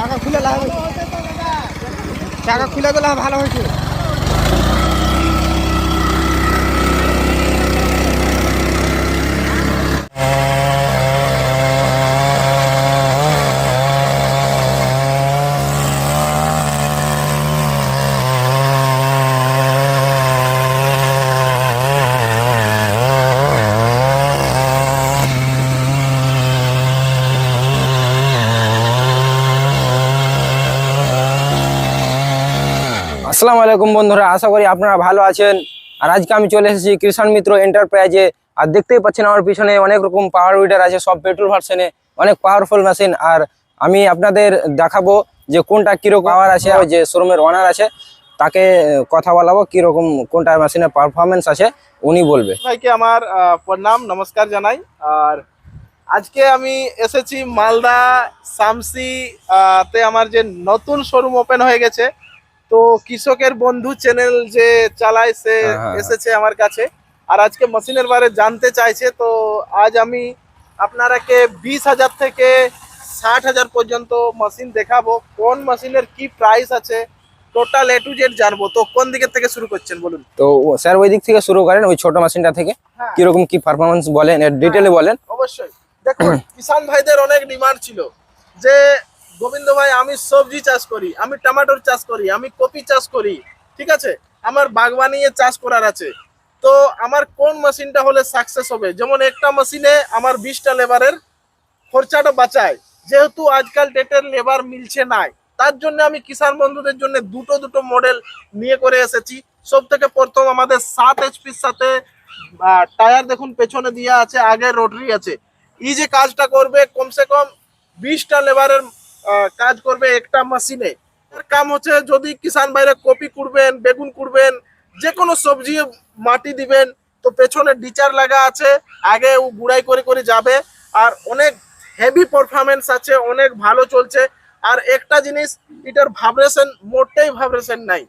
চাকা খুলে লাভ চাকা খুলে গেলে ভালো হয়েছে। আসসালামু আলাইকুম বন্ধুরা, আশা করি আপনারা ভালো আছেন। আর আজকে আমি চলে এসেছি কৃষাণ মিত্র এন্টারপ্রাইজে। আর দেখতেই পাচ্ছেন আমার পিছনে অনেক রকম পাওয়ার উইডার আছে, সব পেট্রোল ভার্সনে অনেক পাওয়ারফুল মেশিন আর আমি আপনাদের দেখাবো যে কোনটা কীরকম পাওয়ার আছে যে শোরুমের ওনার আছে, তাকে কথা বলাবো কীরকম কোনটা মেশিনের পারফরমেন্স আছে, উনি বলবে। ভাইকে আমার প্রণাম, নমস্কার জানাই। আর আজকে আমি এসেছি মালদা সামসি তে আমার যে নতুন শোরুম ওপেন হয়ে গেছে তো কৃষকের বন্ধু চ্যানেল যে চালায় সে হ্যাঁ। এসেছে আমার কাছে। আর আজকে মেশিনের বারে জানতে চাইছে তো আজ আমি আপনারাকে বিশ হাজার থেকে ষাট হাজার পর্যন্ত মেশিন দেখাবো। কোন মেশিনের কি প্রাইস আছে? টোটাল এ টু জেড জানব। তো কোন দিকের থেকে শুরু করছেন বলুন? তো স্যার ওই দিক থেকে শুরু করেন ওই ছোট মেশিনটা থেকে। হ্যাঁ। কীরকম কি পারফরমেন্স বলেন ডিটেলে বলেন। অবশ্যই। দেখুন কিষান ভাইদের অনেক ডিমান্ড ছিল। যে গোবিন্দ ভাই, আমি সবজি চাষ করি, আমি টমেটোর চাষ করি, আমি কপি চাষ করি, ঠিক আছে? আমার বাগবানি চাষ করার আছে। তো আমার কোন মেশিনটা হলে সাকসেস হবে? যেমন একটা মেশিনে আমার বিশটা লেবারের খরচাটা বাঁচায়। যেহেতু আজকাল ডেটের লেবার মিলছে নাই, তার জন্য আমি কিষান বন্ধুদের জন্য দুটো দুটো মডেল নিয়ে করে এসেছি। সব থেকে প্রথম আমাদের সাত এইচপির সাথে টায়ার দেখুন, পেছনে দিয়ে আছে, আগে রোটারি আছে। এই যে কাজটা করবে, কমসে কম বিশটা লেবারের কাজ করবে একটা মেশিনে এর কাম হচ্ছে যদি কিষান বাইরে কপি কুড়বেন বেগুন কুড়বেন যে কোনো সবজি মাটি দিবেন তো পেছনে ডিচার লাগা আছে আগে ও গুড়াই করে করে যাবে। আর অনেক হেভি পারফরমেন্স আছে অনেক ভালো চলছে। আর একটা জিনিস এটার ভাইব্রেশন মোটেই ভাইব্রেশন নাই।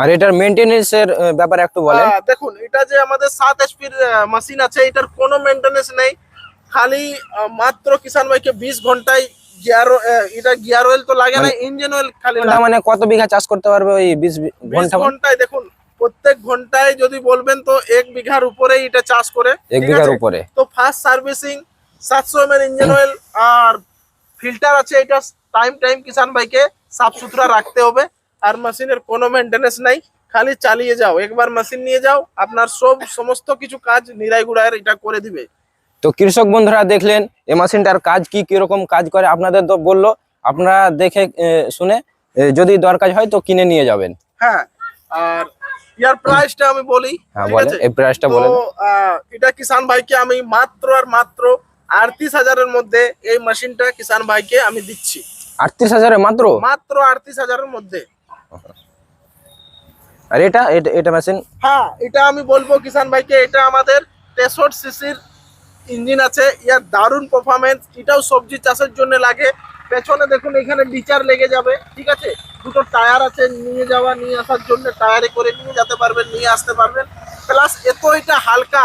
আর এটার মেনটেনেন্সের ব্যাপারে একটু বলেন। দেখুন এটা যে আমাদের সাত এইচপির মেশিন আছে এটার কোনো মেনটেনেন্স নেই। খালি মাত্র কিষান ভাইকে বিশ ঘন্টায় গিয়ার এটা গিয়ার অয়েল তো লাগে না ইঞ্জিন অয়েল খালি। মানে কত বিঘা চাষ করতে পারবে ওই 20 ঘণ্টা মানে? ঘন্টায় দেখুন প্রত্যেক ঘন্টায় যদি বলবেন তো এক বিঘার উপরে এটা চাষ করে এক বিঘার উপরে তো ফার্স্ট সার্ভিসিং ইঞ্জিন অয়েল আর ফিল্টার আছে এটা টাইম টাইম কিষান ভাইকে সাফ সুতরা রাখতে হবে আর মেশিনের কোনো মেনটেনেন্স নাই খালি চালিয়ে যাও একবার মেশিন নিয়ে যাও আপনার সব সমস্ত কিছু কাজ নিরাই গুড়ায়ের এটা করে দিবে তো কৃষক বন্ধুরা দেখলেন এই মেশিনটার কাজ কি কীরকম কাজ করে আপনাদের তো বলল আপনারা দেখে শুনে যদি দরকার হয় তো কিনে নিয়ে যাবেন। হ্যাঁ আর ইয়ার প্রাইসটা আমি বলি হ্যাঁ বলেন এই প্রাইসটা বলেন। এটা কিষান ভাইকে আমি মাত্র আর মাত্র আটত্রিশ হাজারের মধ্যে এই মেশিনটা কিষান ভাইকে আমি দিচ্ছি। আটত্রিশ হাজারে মাত্র? মাত্র আটত্রিশ হাজারের মধ্যে। আর এটা এটা- এটা মেশিন হ্যাঁ এটা আমি বলব কিষান ভাইকে এটা আমাদের তেষট্টি সিসির ইঞ্জিন আছে ইয়ার দারুণ পারফরমেন্স এটাও সবজি চাষের জন্য লাগে। পেছনে দেখুন এখানে ডিচার লেগে যাবে ঠিক আছে? দুটো টায়ার আছে নিয়ে যাওয়া নিয়ে আসার জন্য টায়ারে করে নিয়ে যেতে পারবেন নিয়ে আসতে পারবেন। প্লাস এত এটা হালকা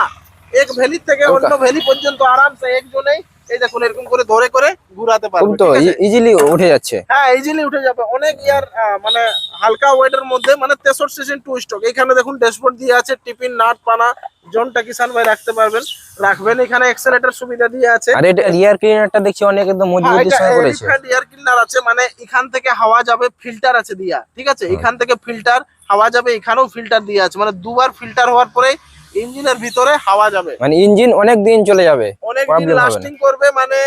এক ভ্যালি থেকে অন্য ভ্যালি পর্যন্ত আরামসে একজনেই এই দেখুন এরকম করে ধরে করে ঘুরাতে তো ইজিলি উঠে যাচ্ছে। হ্যাঁ ইজিলি উঠে যাবে। অনেক ইয়ার মানে হালকা ওয়েটের মধ্যে মানে তেষট্টি সিজন টু স্টক এখানে দেখুন ড্যাশবোর্ড দিয়ে আছে টিফিন নাট পানা জনটা কিষান ভাই রাখতে পারবেন। রাখবেন। এখানে এক্সেলেটার সুবিধা দিয়ে আছে। আর এটা রিয়ার ক্লিনারটা দেখছি অনেক একদম মজবুতির সঙ্গে করেছে। এয়ার ক্লিনার আছে মানে এখান থেকে হাওয়া যাবে ফিল্টার আছে দিয়া ঠিক আছে? এখান থেকে ফিল্টার হাওয়া যাবে এখানেও ফিল্টার দিয়ে আছে। মানে দুবার ফিল্টার হওয়ার পরে ইঞ্জিনের ভিতরে হাওয়া যাবে। মানে ইঞ্জিন অনেক দিন চলে যাবে। অনেক দিন। লাস্টিং করবে মানে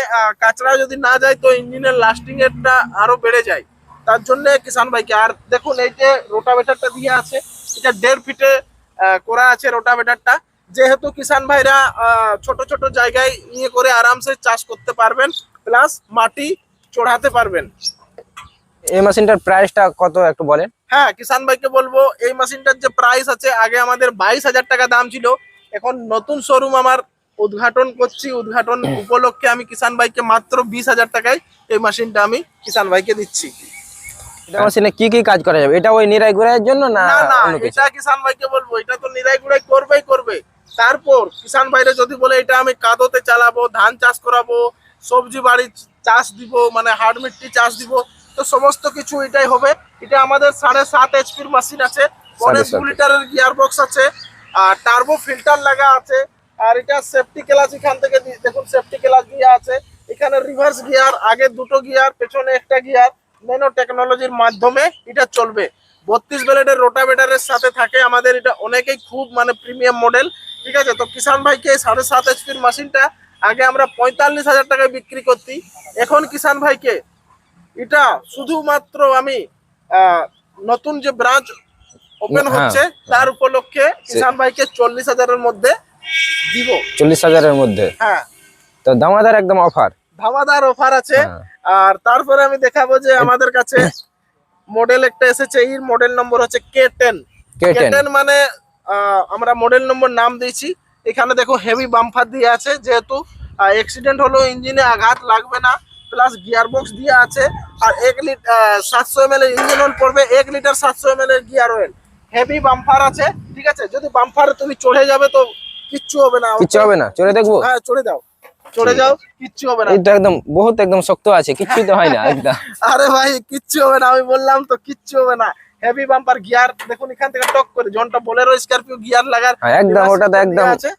কাঁচরা যদি না যায় তো ইঞ্জিনের লাস্টিং এরটা আরও বেড়ে যায়। তার জন্য কিষান ভাইকে আর দেখুন এই যে রোটাভেটারটা দিয়ে আছে এটা দেড় ফিটে করা আছে রোটাভেটারটা। যেহেতু কিষান ভাইরা ছোট ছোট জায়গায় নিয়ে করে আরামসে চাষ করতে পারবেন প্লাস মাটি চড়াতে পারবেন। এই মেশিনটার প্রাইসটা কত একটু বলেন? হ্যাঁ কিষান ভাইকে বলব এই মেশিনটার যে প্রাইস আছে আগে আমাদের বাইশ হাজার টাকা দাম ছিল এখন নতুন শোরুম আমার উদ্ঘাটন করছি উদ্ঘাটন উপলক্ষে আমি কিষান ভাইকে মাত্র বিশ হাজার টাকায় এই মেশিনটা আমি কিষান ভাইকে দিচ্ছি। এটা মেশিনে কি কি কাজ করা যাবে? এটা ওই নিরাই গুড়াইয়ের জন্য না না এটা কিষান ভাইকে বলব এটা তো নিরাই গুড়াই করবেই করবে। তারপর কিষান ভাইরে যদি বলে এটা আমি কাদোতে চালাবো ধান চাষ করাবো সবজি বাড়ি চাষ দিব মানে হাড় মিট্টি চাষ দিব তো সমস্ত কিছু এটাই হবে। এটা আমাদের সাড়ে সাত এইচপির মেশিন আছে। পরে সাড়ে লিটারের গিয়ার বক্স আছে। আর টার্বো ফিল্টার লাগা আছে। আর এটা সেফটি ক্লাস এখান থেকে দেখুন সেফটি ক্লাস দিয়ে আছে। এখানে রিভার্স গিয়ার আগে দুটো গিয়ার পেছনে একটা গিয়ার ন্যানো টেকনোলজির মাধ্যমে এটা চলবে। বত্রিশ ব্লেডের রোটাভেটারের সাথে থাকে আমাদের এটা। অনেকেই খুব মানে প্রিমিয়াম মডেল ঠিক আছে? তো কিষান ভাইকে সাড়ে সাত এইচপির মেশিনটা আগে আমরা পঁয়তাল্লিশ হাজার টাকায় বিক্রি করতি। এখন কিষান ভাইকে এটা শুধুমাত্র আমি নতুন যে ব্রাঞ্চ ওপেন হ্যাঁ। হচ্ছে তার উপলক্ষে কিষান ভাইকে চল্লিশ হাজারের মধ্যে দিব। চল্লিশ হাজারের মধ্যে? হ্যাঁ। তো দামাদার একদম অফার ধামাদার অফার আছে। হ্যাঁ। আর তারপরে আমি দেখাবো যে আমাদের কাছে মডেল একটা এসেছে এর মডেল নম্বর হচ্ছে কে টেন কে টেন মানে আমরা মডেল নম্বর নাম দিয়েছি। এখানে দেখো হেভি বাম্পার দিয়ে আছে যেহেতু অ্যাক্সিডেন্ট হলেও ইঞ্জিনে আঘাত লাগবে না। প্লাস গিয়ার বক্স দিয়ে আছে আর এক লিটার সাতশো এম এর ইঞ্জিন অয়েল পড়বে এক লিটার সাতশো এম এর গিয়ার অয়েল হেভি বাম্পার আছে ঠিক আছে? যদি বাম্পারে তুমি চড়ে যাবে তো কিচ্ছু হবে না। কিচ্ছু হবে না? চলে দেখব? হ্যাঁ চড়ে যাও চড়ে যাও কিচ্ছু হবে না। একদম বহুত একদম শক্ত আছে কিচ্ছু তো হয় না একদম। আরে ভাই কিচ্ছু হবে না আমি বললাম তো কিচ্ছু হবে না। হেভি বাম্পার গিয়ার দেখুন এখান থেকে টক করে বোলেরো স্করপিও গিয়ার লাগার হ্যাঁ, একদম ওটা তো একদম আছে।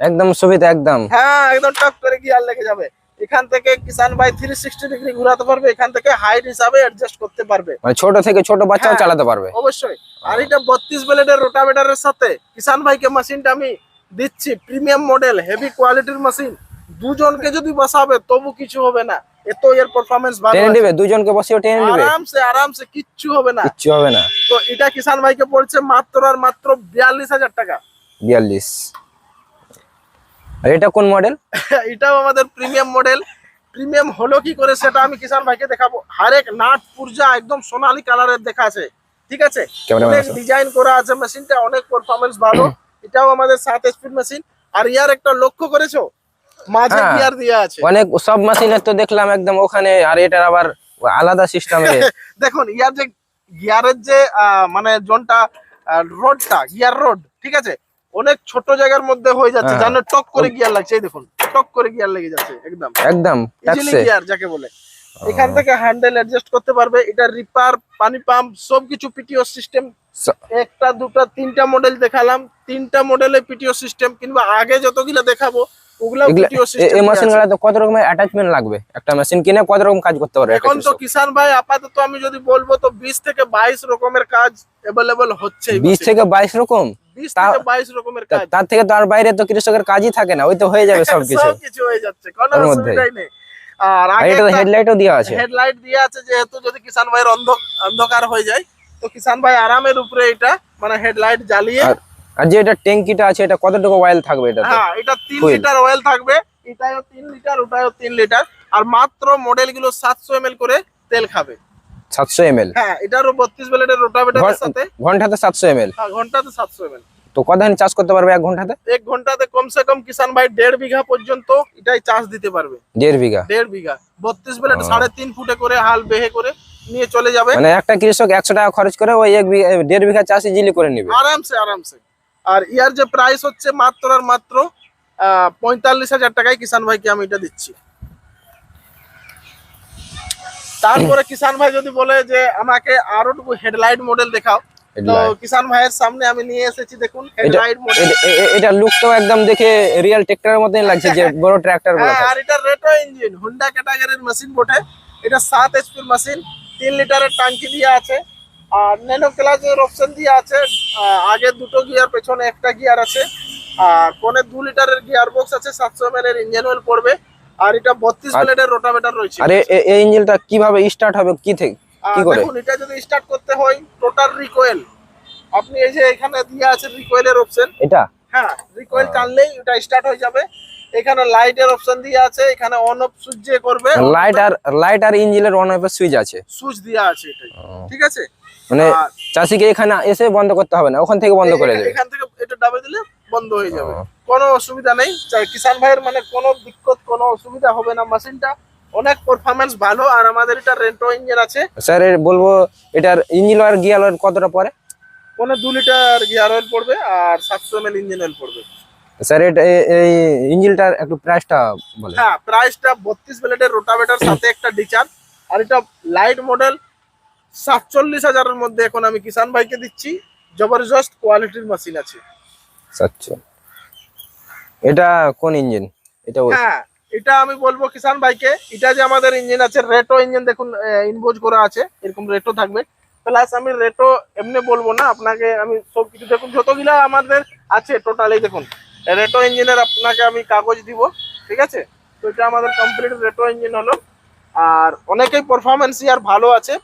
একদম সুবিধা একদম। হ্যাঁ একদম টক করে গিয়ার লেগে যাবে। এখান থেকে কিষান ভাই থ্রি সিক্সটি ডিগ্রি ঘুরাতে পারবে এখান থেকে হাইট হিসাবে অ্যাডজাস্ট করতে পারবে। মানে ছোট থেকে ছোট বাচ্চাও হ্যাঁ। চালাতে পারবে। অবশ্যই। আর এটা বত্রিশ ব্লেডের রোটাভেটারের সাথে কিষান ভাইকে মেশিনটা আমি দিচ্ছি প্রিমিয়াম মডেল হেভি কোয়ালিটির মেশিন দুজনকে যদি বসাবে তবু কিছু হবে না। এত এর পারফরমেন্স ভালো টেনে আছে। দুজনকে বসিয়ে টেনে নিবে আরামসে আরামসে কিচ্ছু হবে না। কিচ্ছু হবে না। তো এটা কিষান ভাইকে পড়ছে মাত্র আর মাত্র বিয়াল্লিশ হাজার টাকা। বিয়াল্লিশ। আর এটা কোন মডেল এটাও আমাদের প্রিমিয়াম মডেল প্রিমিয়াম হলো কি করে সেটা আমি কিষান ভাইকে দেখাবো। হরেক নাট পুরজা একদম সোনালী কালারের দেখা আছে। ঠিক আছে? অনেক ডিজাইন করা আছে মেশিনটা অনেক পারফরমেন্স ভালো। এটাও আমাদের সাত স্পিড মেশিন আর ইয়ার একটা লক্ষ্য করেছ? মাঝে হ্যাঁ। গিয়ার দিয়ে আছে। অনেক সব মেশিনের তো দেখলাম একদম ওখানে আর এটার আবার আলাদা সিস্টেমে দেখুন ইয়ার যে গিয়ারের যে আহ, মানে জোনটা রোডটা গিয়ার রোড ঠিক আছে? অনেক ছোট জায়গার মধ্যে হয়ে যাচ্ছে হ্যাঁ। জানো টক করে গিয়ার লাগছে এই দেখুন টক করে গিয়ার লেগে যাচ্ছে একদম। একদম ইজিলি গিয়ার যাকে বলে এখান থেকে হ্যান্ডেল অ্যাডজাস্ট করতে পারবে এটা রিপার পানি পাম্প সবকিছু পিটিও সিস্টেম একটা দুটা তিনটা মডেল দেখালাম তিনটা মডেলে পিটিও সিস্টেম কিংবা আগে যতগুলো দেখাবো ওগুলা পিটিও এই মেশিন সিস্টেমগুলা কত রকমের অ্যাটাচমেন্ট লাগবে? একটা মেশিন কিনে কত রকম কাজ করতে পারবে? এখন তো কিষান ভাই আপাতত আমি যদি বলব তো বিশ থেকে বাইশ রকমের কাজ অ্যাভেলেবল হচ্ছে বিশ থেকে বাইশ রকম? তার থেকে তো আর বাইরে তো কৃষকের কাজই থাকে না ওই তো হয়ে যাবে সবকিছু। সবকিছু হয়ে যাচ্ছে কোনো অসুবিধাই নেই। আর আগে হেডলাইটও দেওয়া আছে। হেডলাইট দিয়ে আছে যেহেতু যদি কিষান ভাইয়ের অন্ধ- অন্ধকার হয়ে যায় তো কিষান ভাই আরামের উপরে এটা মানে হেডলাইট জ্বালিয়ে আর যে এটা ট্যাঙ্কিটা আছে এটা কতটুকু অয়েল থাকবে এটাতে? হ্যাঁ এটা তিন লিটার অয়েল থাকবে এটাও লিটার ওটাও লিটার। আর মাত্র মডেলগুলো সাতশো এম করে তেল খাবে। সাতশো এম এল হ্যাঁ এটারও বত্রিশ ব্লেডের রোটাভেটারের সাথে। ঘন্টাতে সাতশো এম এল হ্যাঁ, ঘন্টাতে সাতশো এম তো কতদিন চাষ করতে পারবে এক ঘন্টাতে? এক ঘন্টাতে কমসে কম কিষান ভাই দেড় বিঘা পর্যন্ত এটাই চাষ দিতে পারবে। দেড় বিঘা? দেড় বিঘা। বত্রিশ ব্লেড। সাড়ে তিন ফুটে করে হাল বেহে করে নিয়ে চলে যাবে। মানে একটা কৃষক একশো টাকা খরচ করে ওই এক বিঘা দেড় বিঘা চাষ ইজিলি করে নিবে। আরামসে আরামসে। আর ইয়ার যে প্রাইস হচ্ছে মাত্র আর মাত্র আহ, পঁয়তাল্লিশ হাজার টাকায় কিষান ভাইকে আমি এটা দিচ্ছি। তারপরে কিষান ভাই যদি বলে যে আমাকে আরও টুকু হেডলাইট মডেল দেখাও তো Headlight। কিষান ভাইয়ের সামনে আমি নিয়ে এসেছি দেখুন এটা হেডলাইট মডেল। এটা- এ- এ- লুকটাও একদম দেখে রিয়েল ট্রাক্টরের লাগছে যে বড় ট্রাক্টর হ্যাঁ আর এটা রেটো ইঞ্জিন হুন্ডা ক্যাটাগরির মেশিন বটে। এটা এইচপির মেশিন লিটারের দিয়ে আছে। আর ন্যানো অপশন দিয়ে আছে। আগে দুটো গিয়ার পেছনে একটা গিয়ার আছে। আর পনে দু লিটারের গিয়ার বক্স আছে সাতশো এম এর ইঞ্জিন অয়েল পড়বে। আর এটা বত্রিশ আর- ব্লেডের রোটাভেটার রয়েছে। আরে এই ইঞ্জিনটা কীভাবে স্টার্ট হবে কি থেকে কি করে? দেখুন এটা যদি স্টার্ট করতে হয় টোটাল রিকোয়েল আপনি এই যে এখানে দিয়ে আছে রিকোয়েলের অপশন এটা? হ্যাঁ রিকোয়েল টানলেই এটা স্টার্ট হয়ে যাবে। এখানে লাইটের অপশন দিয়ে আছে এখানে অন অফ সুইচ যে করবে লাইট আর লাইট আর ইঞ্জিনের অন অফ সুইচ আছে। সুইচ দেওয়া আছে এটাই। ঠিক আছে? মানে চাষিকে এখানে এসে বন্ধ করতে হবে না ওখান থেকে বন্ধ করে দেবে। এখান থেকে এটা ডাবে দিলে বন্ধ হয়ে যাবে। কোনো অসুবিধা নেই। কিষান ভাইয়ের মানে কোনো দিক্কত কোনো অসুবিধা হবে না। মেশিনটা অনেক পারফরমেন্স ভালো আর আমাদের এটা রেন্টো ইঞ্জিন আছে। স্যার বলব এটার ইঞ্জিন আর গিয়ার অয়েল কতটা পরে পনেরো দু লিটার গিয়ার অয়েল পড়বে আর সাতশো এম ইঞ্জিন অয়েল পড়বে। স্যার এটা এই ইঞ্জিনটার একটু প্রাইসটা বলে হ্যাঁ প্রাইসটা বত্রিশ ব্লেডের রোটাভেটার সাথে একটা ডিচার আর এটা লাইট মডেল সাতচল্লিশ হাজারের মধ্যে এখন আমি কিষান ভাইকে দিচ্ছি। জবরদস্ত কোয়ালিটির মেশিন আছে। আচ্ছা এটা কোন ইঞ্জিন এটা হ্যাঁ এটা আমি বলব কিষান এটা যে আমাদের ইঞ্জিন আছে রেটো ইঞ্জিন দেখুন ইনবোজ করা আছে, এরকম রেটো থাকবে। প্লাস আমি রেটো এমনি বলব না, আপনাকে আমি সব কিছু দেখুন, যতগুলা আমাদের আছে টোটালি দেখুন। রেটো ইঞ্জিনের আপনাকে আমি কাগজ দিব, ঠিক আছে? তো এটা আমাদের কমপ্লিট রেটো ইঞ্জিন হলো। আর অনেকেই পারফরমেন্স ইয়ার ভালো আছে।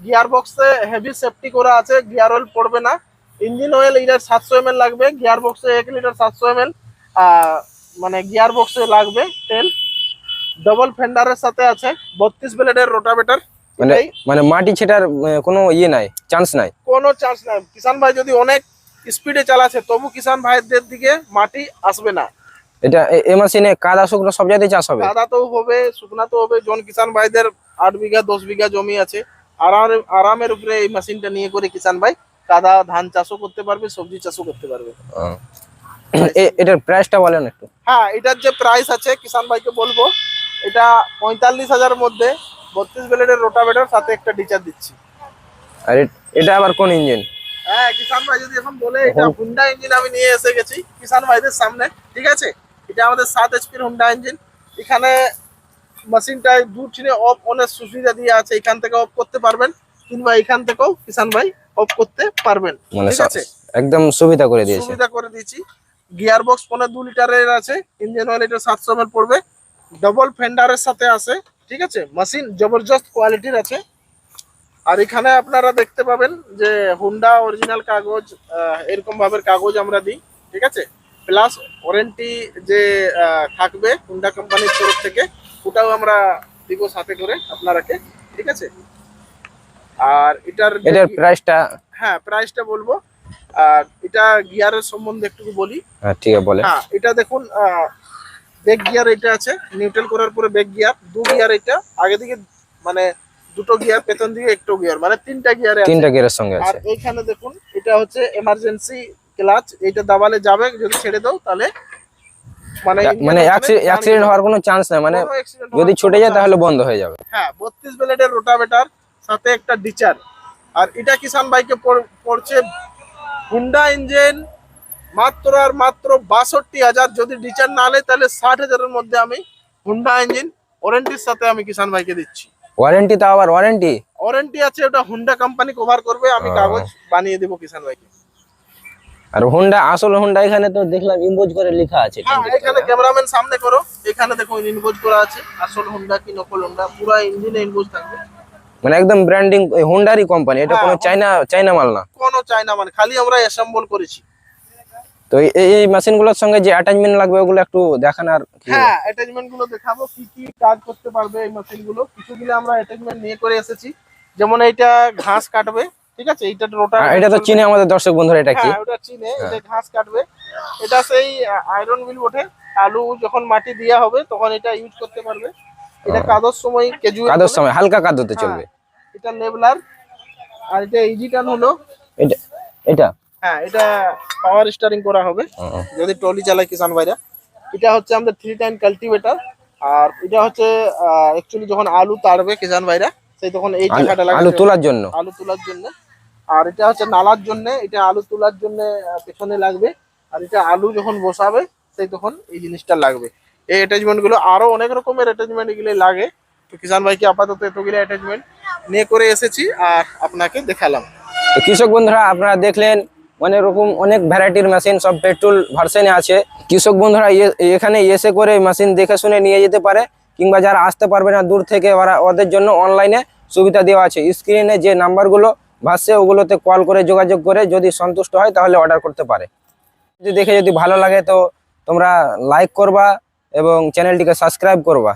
গিয়ার বক্সে হেভি সেফটি করা আছে গিয়ার অয়েল পড়বে না। ইঞ্জিন অয়েল লিটার সাতশো এম লাগবে গিয়ার বক্সে এক লিটার সাতশো এম মানে গিয়ার বক্সে লাগবে তেল। ডবল ফেন্ডারের সাথে আছে বত্রিশ ব্লেডের রোটাভেটার মানে মানে মাটি ছেটার কোনো ইয়ে নাই চান্স নাই? কোনো চান্স নাই। কিষান ভাই যদি অনেক স্পিডে চালাচ্ছে তবু কিষান ভাইদের দিকে মাটি আসবে না। এটা এ- মেশিনে কাদা শুকনো সব জায়গায় চাষ হবে? কাদা তো হবে শুকনা তো হবে জন কিষান ভাইদের আট বিঘা দশ বিঘা জমি আছে। আরাম আরামের উপরে এই মেশিনটা নিয়ে করে কিষান ভাই কাদা ধান চাষও করতে পারবে সবজি চাষও করতে পারবে। এটার প্রাইসটা বলেন একটু। হ্যাঁ এটার যে প্রাইস আছে কিষান ভাইকে বলব এটা পঁয়তাল্লিশ হাজার মধ্যে বত্রিশ ব্লেডের রোটাভেটার সাথে একটা ডিচার দিচ্ছি। আর এটা আবার কোন ইঞ্জিন হ্যাঁ কিষান ভাই যদি এখন বলে এটা হুন্ডা ইঞ্জিন আমি নিয়ে এসে গেছি কিষান ভাইদের সামনে ঠিক আছে? এটা আমাদের সাত এইচপির হুন্ডা ইঞ্জিন এখানে মেশিনটায় দু টিনে অফ অনেক সুবিধা দিয়ে আছে এখান থেকে অফ করতে পারবেন। কিংবা এখান থেকেও কিষান ভাই অফ করতে পারবেন। মানে ঠিক আছে? একদম সুবিধা করে দিয়েছে। সুবিধা করে দিয়েছি। গিয়ার বক্স পনেরো দু লিটারের আছে ইঞ্জিন অয়েল এটা সাতশো এমএল পড়বে। ডবল ফেন্ডারের সাথে আছে ঠিক আছে? মেশিন জবরদস্ত কোয়ালিটির আছে। আর এখানে আপনারা দেখতে পাবেন যে হুন্ডা অরিজিনাল কাগজ এরকম ভাবে কাগজ আমরা দিই ঠিক আছে? প্লাস ওয়ারেন্টি যে থাকবে হুন্ডা কোম্পানির তরফ থেকে ওটাও আমরা দিব সাথে করে আপনারাকে ঠিক আছে? আর এটার এটার প্রাইসটা হ্যাঁ প্রাইসটা বলব। আর এটা গিয়ারের সম্বন্ধে একটু বলি। হ্যাঁ ঠিক আছে বলে হ্যাঁ এটা দেখুন ব্যাক গিয়ার এটা আছে। নিউট্রাল করার পরে ব্যাক গিয়ার দু গিয়ার এটা। আগে দিকে মানে দুটো গিয়ার পেছন দিকে একটু গিয়ার মানে তিনটা গিয়ারে তিনটা গিয়ারের সঙ্গে আর আছে। এইখানে দেখুন এটা হচ্ছে এমার্জেন্সি ক্লাচ এটা দাবালে যাবে যদি ছেড়ে দাও তাহলে মানে মানে অ্যাক্সিডেন্ট হওয়ার কোনো চান্স নাই। মানে যদি ছুটে যায় তাহলে বন্ধ হয়ে যাবে। হ্যাঁ বত্রিশ ব্লেডের রোটাভেটার সাথে একটা ডিচার আর এটা কিষান বাইকে পড়ছে হুন্ডা ইঞ্জিন মাত্র আর মাত্র বাষট্টি হাজার। যদি ডিচার না নেয় তাহলে ষাট হাজারের মধ্যে আমি হুন্ডা ইঞ্জিন ওয়ারেন্টির সাথে আমি কিষান ভাইকে দিচ্ছি। ওয়ারেন্টি তো আবার ওয়ারেন্টি ওয়ারেন্টি আছে ওটা হুন্ডা কোম্পানি কভার করবে আমি কাগজ বানিয়ে দেবো কিষান ভাইকে। আর হুন্ডা আসল হুন্ডা এখানে তো দেখলাম ইম্বোজ করে লেখা আছে। হ্যাঁ এখানে ক্যামেরাম্যান সামনে করো এখানে দেখো ইনবোজ করা আছে। আসল হুন্ডা কি নকল হুন্ডা পুরো ইঞ্জিনে ইনবোজ থাকবে। মানে একদম ব্র্যান্ডিং হুন্ডারই কোম্পানি এটা হ্যাঁ, কোনো চাইনা চাইনা মাল না। কোনো চাই না মানে খালি আমরা অ্যাসেম্বল করেছি। তো এই- মেশিনগুলোর সঙ্গে যে অ্যাটাচমেন্ট লাগবে ওগুলো একটু দেখান আর হ্যাঁ অ্যাটাচমেন্টগুলো দেখাবো কি কি কাজ করতে পারবে এই মেশিনগুলো কিছুগুলো আমরা অ্যাটাচমেন্ট নিয়ে করে এসেছি। যেমন এটা ঘাস কাটবে ঠিক আছে? এইটা রোটার এটা তো চিনে আমাদের দর্শক বন্ধুরা এটা কি? হ্যাঁ ওটা চিনে এটা ঘাস কাটবে। এটা সেই আয়রন বিল ওঠে আলু যখন মাটি দেওয়া হবে তখন এটা ইউজ করতে পারবে। এটা কাদর সময় কেজু কাদর সময় হালকা কাদতে চলবে। এটা লেভেলার আর এটা ইজি টান হলো। এটা এটা? হ্যাঁ এটা পাওয়ার স্টারিং করা হবে। যদি ট্রলি চালায় কিষান ভাইরা। এটা হচ্ছে আমাদের থ্রি টাইম কাল্টিভেটার আর এটা হচ্ছে অ্যাকচুয়ালি যখন আলু তাড়বে কিষান ভাইরা সেই তখন এই আলু- চাকাটা আলু তোলার জন্য। আলু তোলার জন্য। আর এটা হচ্ছে নালার জন্য এটা আলু তোলার জন্য পেছনে লাগবে। আর এটা আলু যখন বসাবে সেই তখন এই জিনিসটা লাগবে। এই অ্যাটাচমেন্টগুলো আরও অনেক রকমের অ্যাটাচমেন্ট এগুলো লাগে। তো কিষান ভাইকে আপাতত এতগুলো অ্যাটাচমেন্ট নিয়ে করে এসেছি আর আপনাকে দেখালাম। তো কৃষক বন্ধুরা, আপনারা দেখলেন অনেক রকম অনেক ভ্যারাইটির মেশিন সব পেট্রোল ভার্সনে আছে। কৃষক বন্ধুরা এখানে এসে করে মেশিন দেখে শুনে নিয়ে যেতে পারে, কিংবা যারা আসতে পারবে না দূর থেকে, ওরা ওদের জন্য অনলাইনে সুবিধা দেওয়া আছে। স্ক্রিনে যে নাম্বারগুলো ভাসছে, ওগুলোতে কল করে যোগাযোগ করে যদি সন্তুষ্ট হয়, তাহলে অর্ডার করতে পারে। যদি দেখে যদি ভালো লাগে, তো তোমরা লাইক করবা এবং চ্যানেলটিকে সাবস্ক্রাইব করবা।